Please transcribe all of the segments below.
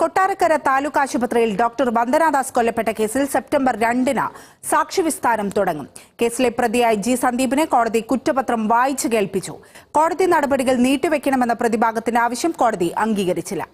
കൊട്ടാരക്കര താലൂക്ക് ആശുപത്രിയിൽ ഡോക്ടർ വന്ദനാദാസ് കൊല്ലപ്പെട്ട കേസിൽ സെപ്റ്റംബർ രണ്ടിന് സാക്ഷിവിസ്താരം തുടങ്ങും. കേസിലെ പ്രതിയായ ജി സന്ദീപിനെ കോടതി കുറ്റപത്രം വായിച്ചു കേൾപ്പിച്ചു. കോടതി നടപടികൾ നീട്ടിവെക്കണമെന്ന പ്രതിഭാഗത്തിന്റെ ആവശ്യം കോടതി അംഗീകരിച്ചില്ല.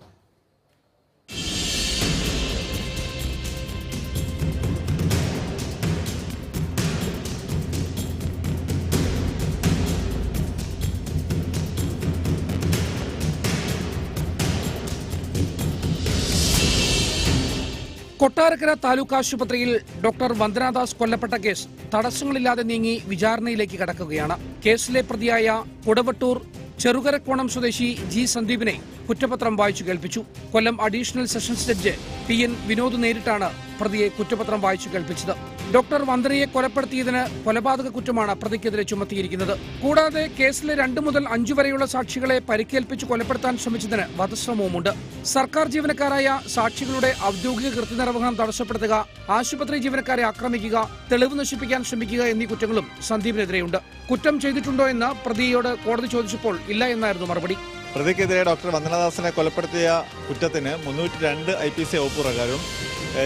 കൊട്ടാരക്കര താലൂക്ക് ആശുപത്രിയിൽ ഡോക്ടർ വന്ദനാദാസ് കൊല്ലപ്പെട്ട കേസ് തടസ്സങ്ങളില്ലാതെ നീങ്ങി വിചാരണയിലേക്ക് കടക്കുകയാണ്. കേസിലെ പ്രതിയായ കുടവട്ടൂർ ചെറുകരക്കോണം സ്വദേശി ജി സന്ദീപിനെ കുറ്റപത്രം വായിച്ചു കേൾപ്പിച്ചു. Kollam additional sessions judge P N Vinod നേരിട്ടാണ് പ്രതിയെ കുറ്റപത്രം വായിച്ചു കേൾപ്പിച്ചത്. ഡോക്ടർ വന്ദനയെ കൊലപ്പെടുത്തിയതിന് കൊലപാതക കുറ്റമാണ് പ്രതിക്കെതിരെ ചുമത്തിയിരിക്കുന്നത്. കൂടാതെ കേസിലെ രണ്ടു മുതൽ അഞ്ചു വരെയുള്ള സാക്ഷികളെ പരിക്കേൽപ്പിച്ച് കൊലപ്പെടുത്താൻ ശ്രമിച്ചതിന് വധശ്രമവുമുണ്ട്. സർക്കാർ ജീവനക്കാരായ സാക്ഷികളുടെ ഔദ്യോഗിക കൃത്യനിർവഹണം തടസ്സപ്പെടുത്തുക ആശുപത്രി ജീവനക്കാരെ ആക്രമിക്കുക തെളിവ് നശിപ്പിക്കാൻ ശ്രമിക്കുക എന്നീ കുറ്റങ്ങളും സന്ദീപിനെതിരെയുണ്ട്. കുറ്റം ചെയ്തിട്ടുണ്ടോ എന്ന് പ്രതിയോട് കോടതി ചോദിച്ചപ്പോൾ ഇല്ല എന്നായിരുന്നു മറുപടി. പ്രതിക്കെതിരെ ഡോക്ടർ വന്ദനദാസിനെ കൊലപ്പെടുത്തിയ കുറ്റത്തിന് മുന്നൂറ്റി രണ്ട് ഐ പി സി വകുപ്പ് പ്രകാരവും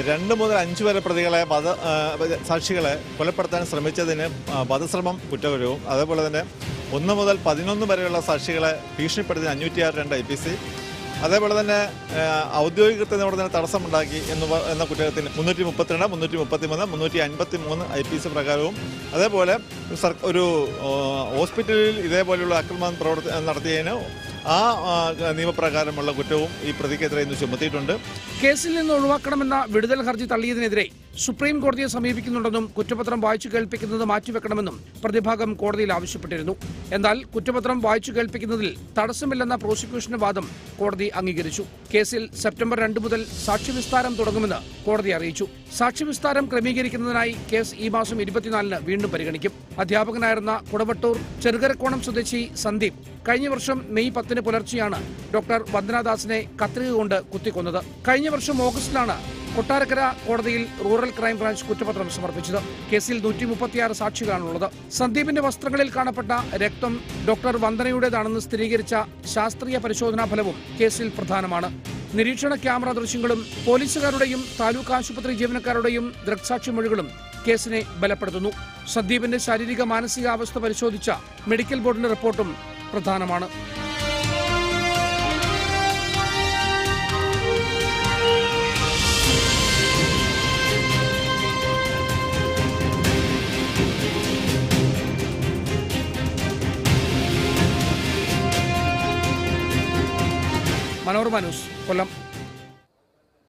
രണ്ട് മുതൽ അഞ്ച് വരെ പ്രതികളെ വധ സാക്ഷികളെ കൊലപ്പെടുത്താൻ ശ്രമിച്ചതിന് വധശ്രമം കുറ്റകരവും. അതേപോലെ തന്നെ ഒന്ന് മുതൽ പതിനൊന്ന് വരെയുള്ള സാക്ഷികളെ ഭീഷണിപ്പെടുത്തിയ അഞ്ഞൂറ്റിയാറ് രണ്ട് ഐ പി സി. അതേപോലെ തന്നെ ഔദ്യോഗിക കൃത്യനിർവഹണത്തിന് തടസ്സമുണ്ടാക്കി എന്ന് എന്ന കുറ്റകത്തിന് മുന്നൂറ്റി മുപ്പത്തിരണ്ട് മുന്നൂറ്റി മുപ്പത്തി മൂന്ന് മുന്നൂറ്റി അൻപത്തി മൂന്ന് ഐ പി സി പ്രകാരവും. അതേപോലെ ഒരു ഹോസ്പിറ്റലിൽ ഇതേപോലെയുള്ള അക്രമം പ്രവർത്തി നടത്തിയതിന് ആ നിയമപ്രകാരമുള്ള കുറ്റവും ഈ പ്രതിക്കെതിരെ ഇന്ന് ചുമത്തിയിട്ടുണ്ട്. കേസിൽ നിന്ന് ഒഴിവാക്കണമെന്ന വിടുതൽ ഹർജി തള്ളിയതിനെതിരെ സുപ്രീം കോടതിയെ സമീപിക്കുന്നുണ്ടെന്നും കുറ്റപത്രം വായിച്ചു കേൾപ്പിക്കുന്നത് മാറ്റിവെക്കണമെന്നും പ്രതിഭാഗം കോടതിയിൽ ആവശ്യപ്പെട്ടിരുന്നു. എന്നാൽ കുറ്റപത്രം വായിച്ചു കേൾപ്പിക്കുന്നതിൽ തടസ്സമില്ലെന്ന പ്രോസിക്യൂഷന്റെ വാദം കോടതി അംഗീകരിച്ചു. കേസിൽ സെപ്റ്റംബർ രണ്ട് മുതൽ സാക്ഷിവിസ്താരം തുടങ്ങുമെന്ന് കോടതി അറിയിച്ചു. സാക്ഷിവിസ്താരം ക്രമീകരിക്കുന്നതിനായി കേസ് ഈ മാസം ഇരുപത്തിനാലിന് വീണ്ടും പരിഗണിക്കും. അധ്യാപകനായിരുന്ന കുടവട്ടൂർ ചെറുകരക്കോണം സ്വദേശി സന്ദീപ് കഴിഞ്ഞ വർഷം മെയ് പത്തിന് പുലർച്ചെയാണ് ഡോക്ടർ വന്ദനാദാസിനെ കത്രിക കൊണ്ട് കുത്തിക്കൊന്നത്. കഴിഞ്ഞ വർഷം ഓഗസ്റ്റിലാണ് കൊട്ടാരക്കര കോടതിയിൽ റൂറൽ ക്രൈം ബ്രാഞ്ച് കുറ്റപത്രം സമർപ്പിച്ചത്. കേസിൽ നൂറ്റി മുപ്പത്തിയാറ് സാക്ഷികളാണുള്ളത്. സന്ദീപിന്റെ വസ്ത്രങ്ങളിൽ കാണപ്പെട്ട രക്തം ഡോക്ടർ വന്ദനയുടേതാണെന്ന് സ്ഥിരീകരിച്ച ശാസ്ത്രീയ പരിശോധനാ ഫലവും കേസിൽ പ്രധാനമാണ്. നിരീക്ഷണ ക്യാമറ ദൃശ്യങ്ങളും പോലീസുകാരുടെയും താലൂക്ക് ആശുപത്രി ജീവനക്കാരുടെയും ദൃക്സാക്ഷി മൊഴികളും കേസിനെ ബലപ്പെടുത്തുന്നു. സന്ദീപിന്റെ ശാരീരിക മാനസികാവസ്ഥ പരിശോധിച്ച മെഡിക്കൽ ബോർഡിന്റെ റിപ്പോർട്ടും പ്രധാനമാണ്. Manolo Urbanus, por la...